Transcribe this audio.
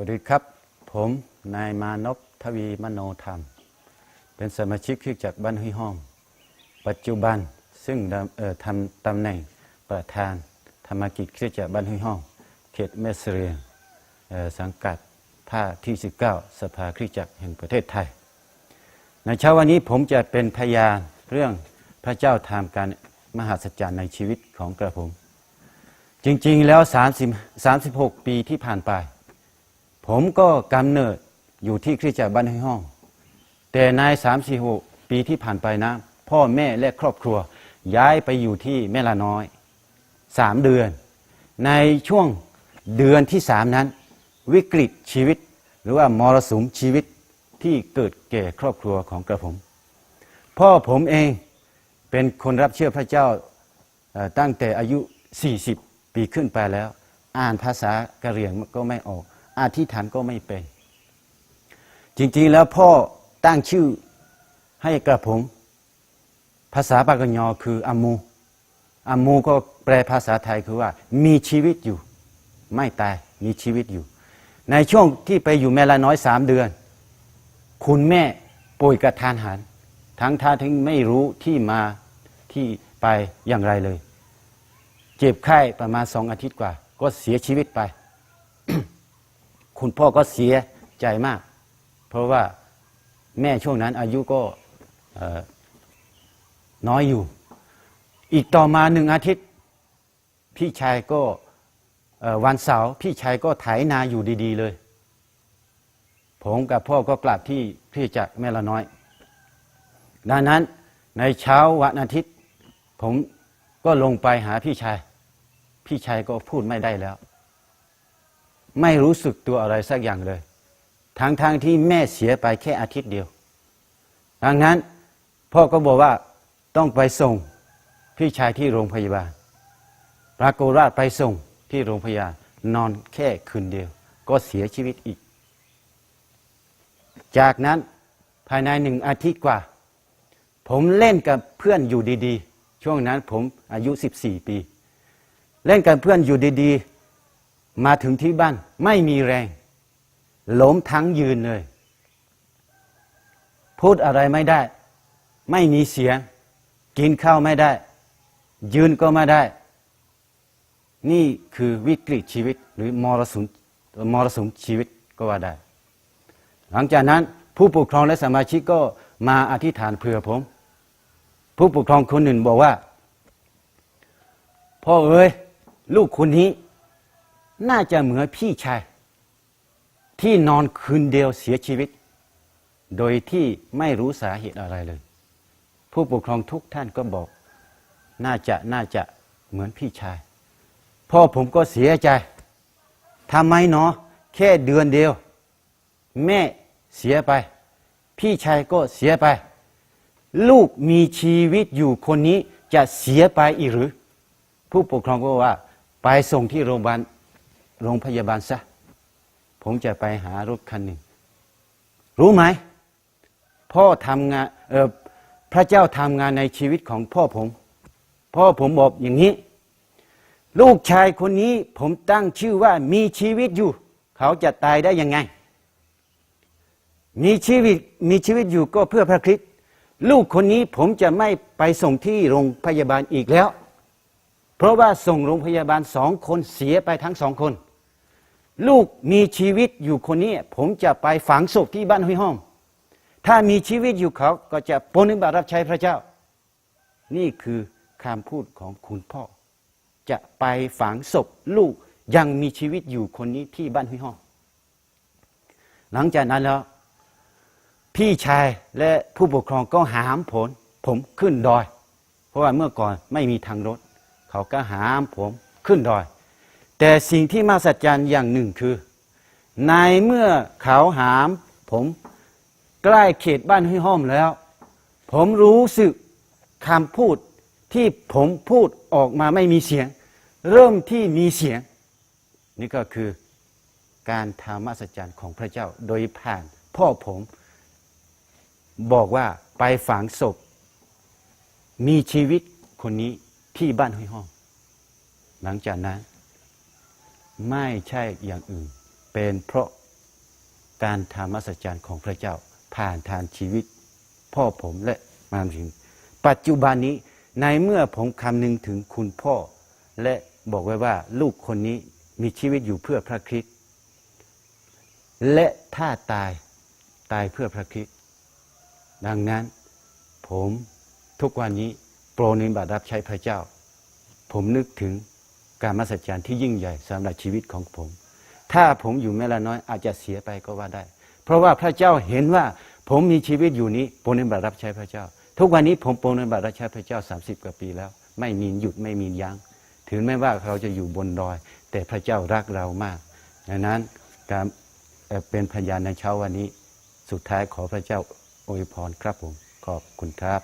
สวัสดีครับ ผมนายมานพทวีมโนธรรม เป็นสมาชิกคริสจักรบ้านห้วยห้อม ปัจจุบันซึ่งทำตำแหน่งประธานธรรมกิจคริสจักรบ้านห้วยห้อม เขตแม่เสรียงสังกัดภาคที่ 19 สภาคริสจักรแห่งประเทศไทย ในเช้าวันนี้ผมจะเป็นพยานเรื่องพระเจ้าทำการมหัศจรรย์ในชีวิตของกระผม จริงๆแล้ว 30 36 ปีที่ผ่านไป ผมก็กำเนิดอยู่ที่คริสตจักรบ้านห้วยห้อง แต่ใน3 4 6ปีที่ผ่านไปนะ พ่อแม่และครอบครัว ย้ายไปอยู่ที่แม่ละน้อย3เดือน ในช่วงเดือนที่3นั้น วิกฤตชีวิต หรือว่ามรสุมชีวิตที่เกิดแก่ครอบครัวของกระผม พ่อผมเองเป็นคนรับเชื่อพระเจ้าตั้งแต่อายุ 40 ปีขึ้นไปแล้ว อ่านภาษากะเหรี่ยงก็ไม่ออก อธิษฐานก็ไม่เป็น จริงๆแล้วพ่อตั้งชื่อให้กระผม ภาษาปากยอคืออามูอามูก็แปลภาษาไทยคือว่ามีชีวิตอยู่ ไม่ตายมีชีวิตอยู่ ในช่วงที่ไปอยู่แม่ละน้อยสามเดือน คุณแม่ป่วยกระทานหันทั้งท่าทั้งไม่รู้ที่มาที่ไปอย่างไรเลย เจ็บไข้ประมาณสองอาทิตย์กว่า ก็เสียชีวิตไป คุณพ่อก็เสียใจมาก เพราะว่าแม่ช่วงนั้นอายุก็น้อยอยู่ อีกต่อมาหนึ่งอาทิตย์ พี่ชายก็วันเสาร์พี่ชายก็ไถนาอยู่ดีๆเลย ผมกับพ่อก็กลับที่พี่จักรแม่ละน้อย ดังนั้นในเช้าวันอาทิตย์ ผมก็ลงไปหาพี่ชาย พี่ชายก็พูดไม่ได้แล้ว ไม่รู้สึกตัวอะไรสักอย่างเลย ทั้งๆทที่แม่เสียไปแค่อาทิตย์เดียว ดังนั้นพ่อก็บอกว่าต้องไปส่งพี่ชายที่โรงพยาบาล ปรากฏว่าไปส่งที่โรงพยาบาลนอนแค่คืนเดียว ก็เสียชีวิตอีก จากนั้นภายในหนึ่งอาทิตย์กว่า ผมเล่นกับเพื่อนอยู่ดีๆ ช่วงนั้นผมอายุ 14 ปี เล่นกับเพื่อนอยู่ดีๆ มาถึงที่บ้านไม่มีแรงล้มทั้งยืนเลย พูดอะไรไม่ได้ ไม่มีเสียง กินข้าวไม่ได้ ยืนก็ไม่ได้ นี่คือวิกฤตชีวิตหรือมรสุมมรสุมชีวิตก็ว่าได้ หลังจากนั้นผู้ปกครองและสมาชิกก็มาอธิษฐานเผื่อผม ผู้ปกครองคนหนึ่งบอกว่า พ่อเอ้ย ลูกคนนี้ น่าจะเหมือนพี่ชาย ที่นอนคืนเดียวเสียชีวิต โดยที่ไม่รู้สาเหตุอะไรเลย ผู้ปกครองทุกท่านก็บอก น่าจะน่าจะเหมือนพี่ชาย พ่อผมก็เสียใจทำไมเนาะแค่เดือนเดียว แม่เสียไป พี่ชายก็เสียไป ลูกมีชีวิตอยู่คนนี้จะเสียไปอีกหรือ ผู้ปกครองก็ว่า ไปส่งที่โรงพยาบาล โรงพยาบาลซะ ผมจะไปหารถคันหนึ่ง รู้ไหม พ่อทำงานเออพระเจ้าทำงานในชีวิตของพ่อผม พ่อผมบอกอย่างนี้ ลูกชายคนนี้ผมตั้งชื่อว่ามีชีวิตอยู่ เขาจะตายได้ยังไง มีชีวิตมีชีวิตอยู่ก็เพื่อพระคริสต์ลูกคนนี้ผมจะไม่ไปส่งที่โรงพยาบาลอีกแล้ว เพราะว่าส่งโรงพยาบาลสองคนเสียไปทั้งสองคน ลูกมีชีวิตอยู่คนนี้ ผมจะไปฝังศพที่บ้านห้วยห้อม ถ้ามีชีวิตอยู่เขาก็จะปฏิบัติรับใช้พระเจ้า นี่คือคำพูดของคุณพ่อ จะไปฝังศพลูกยังมีชีวิตอยู่คนนี้ที่บ้านห้วยห้อม หลังจากนั้นแล้วพี่ชายและผู้ปกครองก็หามผล ผมขึ้นดอย เพราะว่าเมื่อก่อนไม่มีทางรถ เขาก็หามผมขึ้นดอย แต่สิ่งที่มาสัจจันอย่างหนึ่งคือ ในเมื่อเขาหาม ผมใกล้เขตบ้านห้วยห้อมแล้ว ผมรู้สึกคำพูดที่ผมพูดออกมาไม่มีเสียง เริ่มที่มีเสียง นี่ก็คือการทำมาสัจจันของพระเจ้าโดยผ่านพ่อผมบอกว่าไปฝังศพ มีชีวิตคนนี้ที่บ้านห้วยห้องหลังจากนั้น ไม่ใช่อย่างอื่น เป็นเพราะการทำอัศจรรย์ของพระเจ้าผ่านทางชีวิต พ่อผมและมามถึง ปัจจุบันนี้ในเมื่อผมคำนึงถึงคุณพ่อ และบอกไว้ว่าลูกคนนี้มีชีวิตอยู่เพื่อพระคริสต์และถ้าตายตายเพื่อพระคริสต์ดังนั้นผมทุกวันนี้โปรนิบัติรับใช้พระเจ้า ผมนึกถึง การมัสจรรย์ที่ยิ่งใหญ่สำหรับชีวิตของผม ถ้าผมอยู่แม้ละน้อยอาจจะเสียไปก็ว่าได้ เพราะว่าพระเจ้าเห็นว่าผมมีชีวิตอยู่นี้โปรนิบัติรับใช้พระเจ้า ทุกวันนี้ผมโปรนิบัติรับใช้พระเจ้า 30 กว่าปีแล้ว ไม่มีหยุดไม่มียัง้ง ถึงแม้ว่าเราจะอยู่บนดอย แต่พระเจ้ารักเรามากดังนั้นการเอ่อเป็นพยานในเช้าวันนี้ สุดท้ายขอพระเจ้าอวยพรครับผมขอบคุณครับ